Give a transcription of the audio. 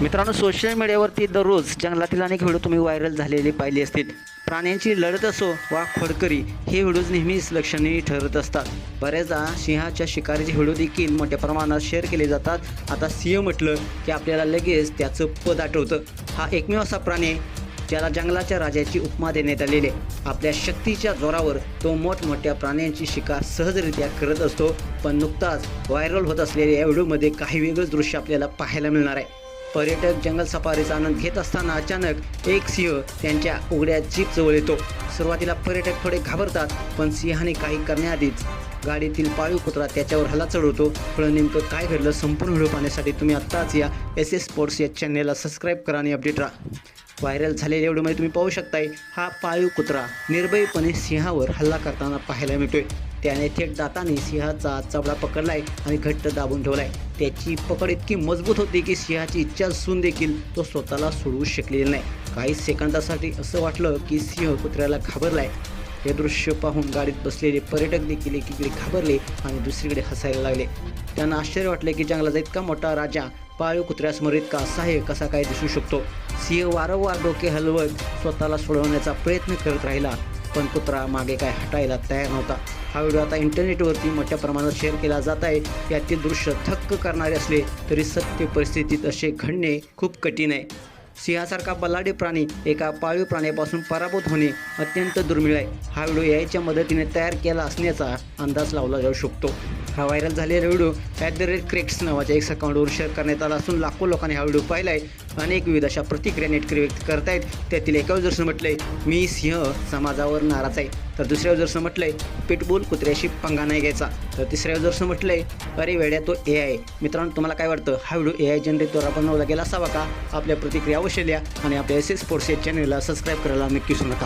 मित्रांनो सोशल मीडियावरती दररोज जंगलातील अनेक व्हिडिओ तुम्ही व्हायरल झालेले पाहिले असतील. प्राण्यांची लढत असो वा खोडकरी हे व्हिडिओज नेहमीच लक्षणीय ठरत असतात. बऱ्याचदा सिंहाच्या शिकारीचे व्हिडिओ देखील मोठ्या प्रमाणात शेअर केले जातात. आता सिंह म्हटलं की आपल्याला लगेच त्याचं पद आठवतं. हा एकमेव असा प्राणी ज्याला जंगलाच्या राजाची उपमा देण्यात आलेली आहे. आपल्या शक्तीच्या जोरावर तो मोठमोठ्या प्राण्यांची शिकार सहजरित्या करत असतो. पण नुकताच व्हायरल होत असलेल्या या व्हिडिओमध्ये काही वेगळंच दृश्य आपल्याला पाहायला मिळणार आहे. पर्यटक जंगल सफारीचा आनंद घेत असताना अचानक एक सिंह त्यांच्या उघड्या जीप जवळ येतो. सुरुवातीला पर्यटक थोडे घाबरतात पण सिंहाने काही करण्याआधीच गाडीतील पाळीव कुत्रा त्याच्यावर हल्ला चढवतो पण नेमकं काय घडलं संपूर्ण व्हिडिओ पाहण्यासाठी तुम्ही आत्ताच या एस एस स्पोर्ट्स या चॅनेलला सबस्क्राईब करा आणि अपडेट राहा. व्हायरल झालेल्या व्हिडिओमध्ये तुम्ही पाहू शकताय हा पाळीव कुत्रा निर्भयपणे सिंहावर हल्ला करताना पाहायला मिळतोय. त्याने थेट दाताने सिंहाचा चबडा पकडलाय आणि घट्ट दाबून ठेवलाय. त्याची पकड इतकी मजबूत होती की सिंहाची इच्छा असून देखील तो स्वतःला सोडवू शकलेला नाही. काही सेकंदासाठी असं वाटलं की सिंह कुत्र्याला घाबरलाय. हे दृश्य पाहून गाडीत बसलेले पर्यटक देखील एकीकडे घाबरले आणि दुसरीकडे हसायला लागले. त्यांना आश्चर्य वाटले की जंगलाचा इतका मोठा राजा पाळीव कुत्र्यासमोर इतका असहाय्य कसा काय दिसू शकतो? सिंह वारंवार डोके हलवत स्वतःला सोडवण्याचा प्रयत्न करत राहिला. पण कुत्रा मागे काय हटायला तयार नव्हता. हा व्हिडिओ आता इंटरनेटवरती मोठ्या प्रमाणात शेअर केला जात आहे. यातील दृश्य थक्क करणारे असले तरी सत्य परिस्थितीत असे घडणे खूप कठीण आहे. सिंहासारखा बलाढ्य प्राणी एका पाळीव प्राण्यापासून पराभूत होणे अत्यंत दुर्मिळ आहे. हा व्हिडिओ याच्या मदतीने तयार केला असण्याचा अंदाज लावला जाऊ शकतो. हा व्हायरल झालेला video at the rate crics नावाच्या एक अकाउंटवर शेअर करण्यात आला असून लाखो लोकांनी हा व्हिडिओ पाहिला आहे अनेक विविध अशा प्रतिक्रिया नेटकरी व्यक्त करतायत. त्यातील एका युजर्सनं म्हटलंय मी सिंह समाजावर नाराज आहे. तर दुसऱ्या युजर्सनं म्हटलंय पिटबुल कुत्र्याशी पंगा नाही घ्यायचा. तर तिसऱ्या युजर्सनं म्हटलंय अरे वेड्या तो ए आय मित्रांनो तुम्हाला काय वाटतं? हा व्हिडिओ ए आय जनरेटद्वारा बनवला गेला असावा का? आपल्या प्रतिक्रिया अवश्य लिहा आणि आपल्या एस एस स्पोर्ट्स या चॅनलला सबस्क्राईब करायला नक्की विसरू नका.